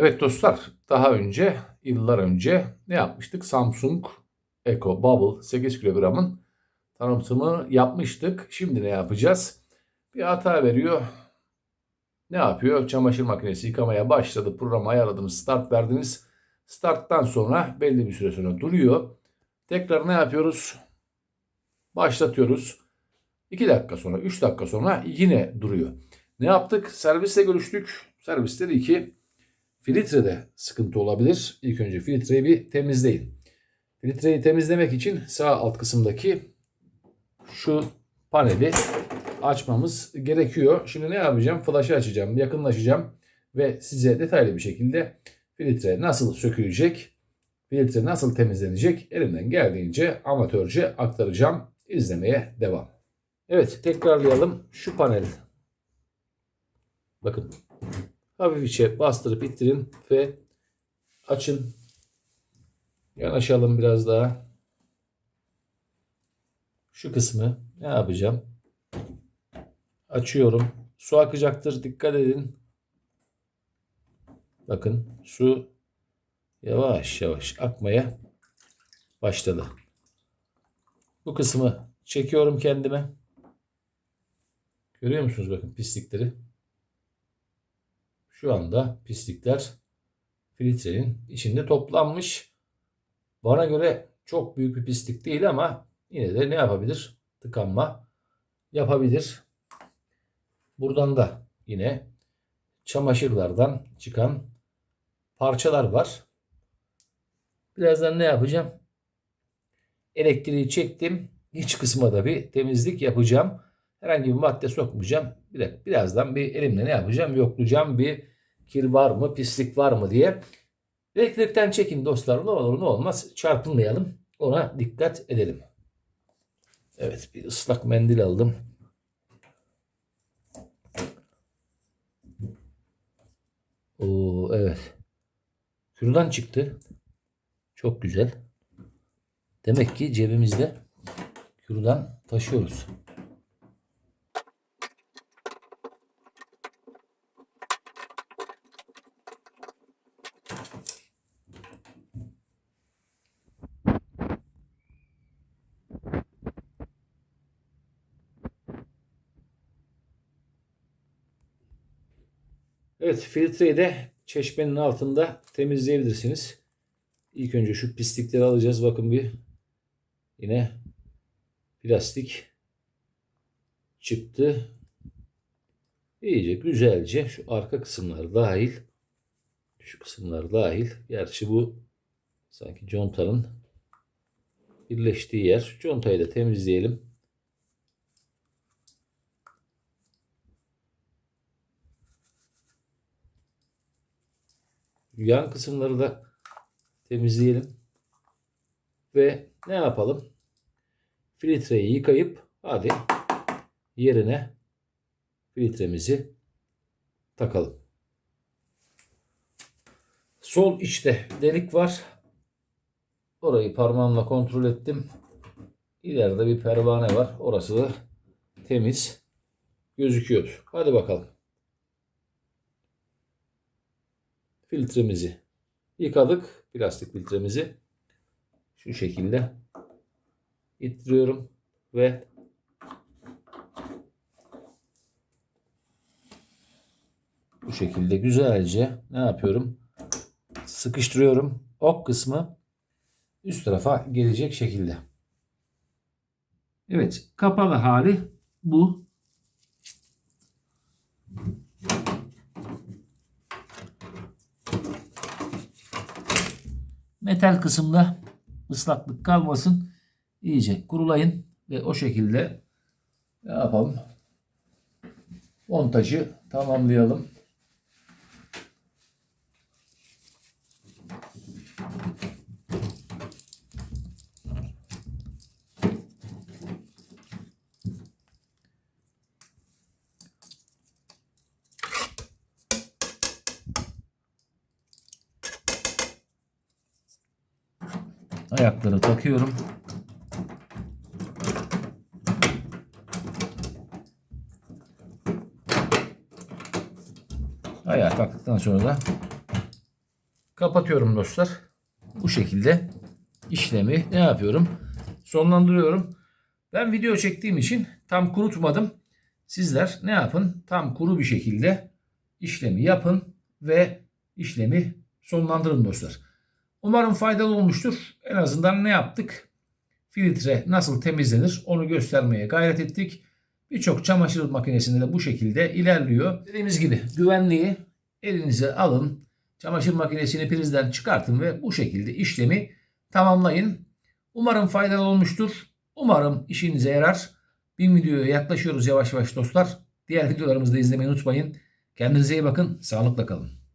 Evet dostlar, daha önce, yıllar önce ne yapmıştık? Samsung Eco Bubble 8 kilogramın tanıtımı yapmıştık. Şimdi ne yapacağız? Bir hata veriyor. Ne yapıyor? Çamaşır makinesi yıkamaya başladı. Programı ayarladınız, start verdiniz. Starttan sonra belli bir süre sonra duruyor. Tekrar ne yapıyoruz? Başlatıyoruz. 2 dakika sonra, 3 dakika sonra yine duruyor. Ne yaptık? Servisle görüştük. Servis dedi ki filtrede sıkıntı olabilir. İlk önce filtreyi bir temizleyin. Filtreyi temizlemek için sağ alt kısımdaki şu paneli açmamız gerekiyor. Şimdi ne yapacağım? Flash'ı açacağım, yakınlaşacağım ve size detaylı bir şekilde filtre nasıl sökülecek, filtre nasıl temizlenecek elimden geldiğince amatörce aktaracağım. İzlemeye devam. Evet tekrarlayalım. Şu panel. Bakın. Hafifçe bastırıp ittirin ve açın. Yanaşalım biraz daha. Şu kısmı ne yapacağım? Açıyorum. Su akacaktır. Dikkat edin. Bakın su yavaş yavaş akmaya başladı. Bu kısmı çekiyorum kendime. Görüyor musunuz bakın pislikleri? Şu anda pislikler filtrenin içinde toplanmış. Bana göre çok büyük bir pislik değil ama yine de ne yapabilir? Tıkanma yapabilir. Buradan da yine çamaşırlardan çıkan parçalar var. Birazdan ne yapacağım? Elektriği çektim. İç kısma da bir temizlik yapacağım. Herhangi bir madde sokmayacağım. Bir- Birazdan bir elimle ne yapacağım? Yoklayacağım bir kir var mı, pislik var mı diye. Elektrikten çekin dostlar. Ne olur ne olmaz çarpılmayalım. Ona dikkat edelim. Evet bir ıslak mendil aldım. Oo evet. Kürdan çıktı. Çok güzel. Demek ki cebimizde kürdan taşıyoruz. Evet filtreyi de çeşmenin altında temizleyebilirsiniz. İlk önce şu pislikleri alacağız. Bakın bir yine plastik çıktı. İyice güzelce şu arka kısımlar dahil şu kısımlar dahil. Gerçi bu sanki contanın birleştiği yer. Contayı da temizleyelim. Yan kısımları da temizleyelim. Ve ne yapalım? Filtreyi yıkayıp hadi yerine filtremizi takalım. Sol içte delik var. Orayı parmağımla kontrol ettim. İleride bir pervane var. Orası da temiz gözüküyor. Hadi bakalım. Filtremizi yıkadık. Plastik filtremizi şu şekilde ittiriyorum ve bu şekilde güzelce ne yapıyorum? Sıkıştırıyorum. Ok kısmı üst tarafa gelecek şekilde. Evet, kapalı hali bu. Metal kısımda ıslaklık kalmasın. İyice kurulayın ve o şekilde ne yapalım? Montajı tamamlayalım. Ayakları takıyorum. Ayağı taktıktan sonra da kapatıyorum dostlar. Bu şekilde işlemi ne yapıyorum? Sonlandırıyorum. Ben video çektiğim için tam kurutmadım. Sizler ne yapın? Tam kuru bir şekilde işlemi yapın ve işlemi sonlandırın dostlar. Umarım faydalı olmuştur. En azından ne yaptık? Filtre nasıl temizlenir onu göstermeye gayret ettik. Birçok çamaşır makinesinde de bu şekilde ilerliyor. Dediğimiz gibi güvenliği elinize alın. Çamaşır makinesini prizden çıkartın ve bu şekilde işlemi tamamlayın. Umarım faydalı olmuştur. Umarım işinize yarar. Bin videoya yaklaşıyoruz yavaş yavaş dostlar. Diğer videolarımızı da izlemeyi unutmayın. Kendinize iyi bakın. Sağlıkla kalın.